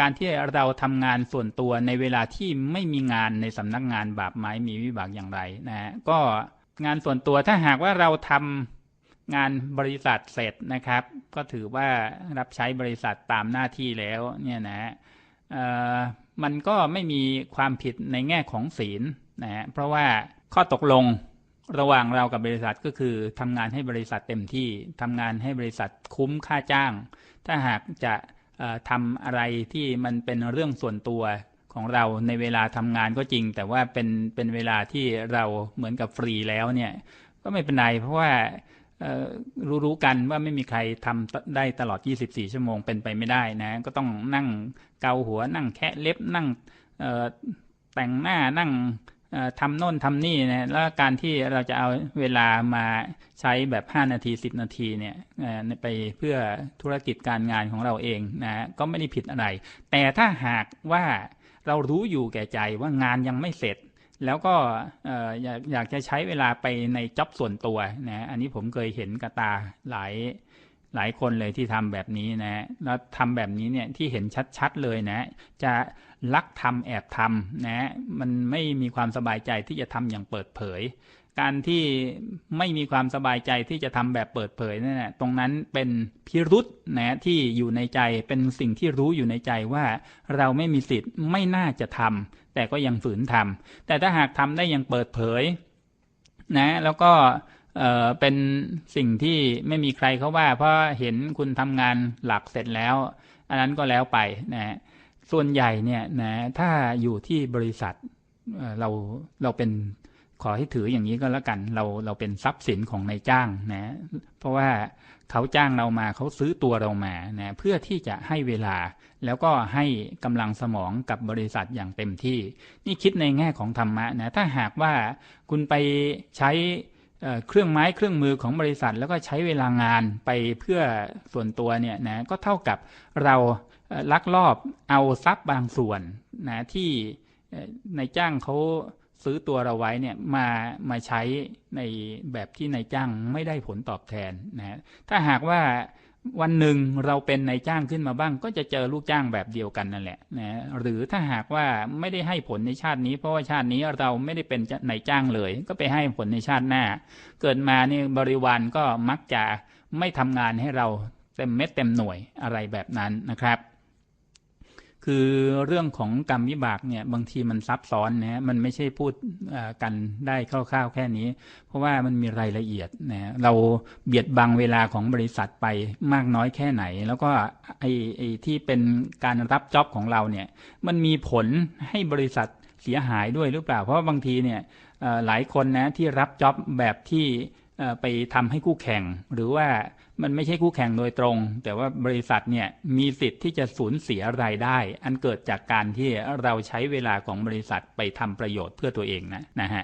การที่เราทำงานส่วนตัวในเวลาที่ไม่มีงานในสำนักงานบาปไม้มีวิบากอย่างไรนะฮะก็งานส่วนตัวถ้าหากว่าเราทำงานบริษัทเสร็จนะครับ ก็ถือว่ารับใช้บริษัทตามหน้าที่แล้วเนี่ยนะฮะมันก็ไม่มีความผิดในแง่ของศีลนะฮะเพราะว่าข้อตกลงระหว่างเรากับบริษัทก็คือทำงานให้บริษัทเต็มที่ทำงานให้บริษัทคุ้มค่าจ้าง ถ้าหากจะ ทำอะไรที่มันเป็นเรื่องส่วนตัวของเราในเวลาทำงานก็จริง แต่ว่าเป็นเป็นเวลาที่เราเหมือนกับฟรีแล้วเนี่ยก็ไม่เป็นไรเพราะว่าเอ่อรู้กันว่าไม่มีใครทำได้ตลอด 24 ชั่วโมงเป็นไปไม่ได้นะ ก็ต้องนั่งเกาหัว นั่งแคะเล็บ นั่งแต่งหน้า นั่ง ทำโน่นทำนี่นะแล้วการที่เราจะเอาเวลามาใช้แบบ 5 นาที 10 นาทีเนี่ยไปเพื่อธุรกิจการงานของเราเองนะก็ไม่ได้ผิดอะไร แต่ถ้าหากว่าเรารู้อยู่แก่ใจว่างานยังไม่เสร็จ แล้วก็เอ่ออยากอยากจะใช้เวลาไปในจ็อบส่วนตัวนะอันนี้ผมเคยเห็นกระตาหลาย หลายคนเลยที่ทำแบบนี้นะ แล้วทำแบบนี้เนี่ยที่เห็นชัดๆเลยนะ จะลักทำแอบทำนะ มันไม่มีความสบายใจที่จะทำอย่างเปิดเผย การที่ไม่มีความสบายใจที่จะทำแบบเปิดเผยนั่นแหละตรงนั้นเป็นพิรุษนะที่อยู่ในใจเป็นสิ่งที่รู้อยู่ในใจว่าเราไม่มีสิทธิ์ไม่น่าจะทำแต่ก็ยังฝืนทำแต่ถ้าหากทำได้อย่างเปิดเผย นะ แล้วก็ เอ่อเป็นสิ่งที่ไม่มีใครเขาว่า เพราะเห็นคุณทำงานหลักเสร็จแล้ว อันนั้นก็แล้วไปนะส่วนใหญ่เนี่ยนะถ้าอยู่ที่บริษัทเอ่อเราเราเป็นขอให้ถืออย่างนี้ก็แล้วกัน เราเราเป็นทรัพย์สินของนายจ้างนะ เพราะว่าเขาจ้างเรามาเขาซื้อตัวเรามานะเพื่อที่จะให้เวลา แล้วก็ให้กำลังสมองกับบริษัทอย่างเต็มที่ นี่คิดในแง่ของธรรมะนะถ้าหากว่าคุณไปใช้ เครื่องไม้เครื่องมือของบริษัท แล้วก็ใช้เวลางานไปเพื่อส่วนตัวเนี่ยนะก็เท่ากับเราลักลอบเอาทรัพย์บางส่วนนะที่ในายจ้างเขาซื้อตัวเราไว้เนี่ยมามาใช้ในแบบที่นายจ้างไม่ได้ผลตอบแทนนะถ้าหากว่า วันหนึ่งเราเป็นนายจ้างขึ้นมาบ้าง ก็จะเจอลูกจ้างแบบเดียวกันนั่นแหละนะหรือถ้าหากว่าไม่ได้ให้ผลในชาตินี้ เพราะว่าชาตินี้เราไม่ได้เป็นนายจ้างเลย ก็ไปให้ผลในชาติหน้า เกิดมาเนี่ยบริวารก็มักจะไม่ทำงานให้เราเต็มเม็ดเต็มหน่วยอะไรแบบนั้นนะครับ คือเรื่องของกรรมวิบากเนี่ยบางทีมันซับซ้อนนะมันไม่ใช่พูดกันได้คร่าวๆแค่นี้ เพราะว่ามันมีรายละเอียดนะเราเบียดบังเวลาของบริษัทไปมากน้อยแค่ไหน แล้วก็ไอ้ไอที่เป็นการรับจ็อบของเราเนี่ยมันมีผลให้บริษัทเสียหายด้วยหรือเปล่า เพราะว่าบางทีเนี่ยหลายคนนะที่รับจ็อบแบบที่ ไปทำให้คู่แข่ง หรือว่ามันไม่ใช่คู่แข่งโดยตรง แต่ว่าบริษัทเนี่ยมีสิทธิ์ที่จะสูญเสียรายได้ อันเกิดจากการที่เราใช้เวลาของบริษัทไปทำประโยชน์เพื่อตัวเองนะนะฮะ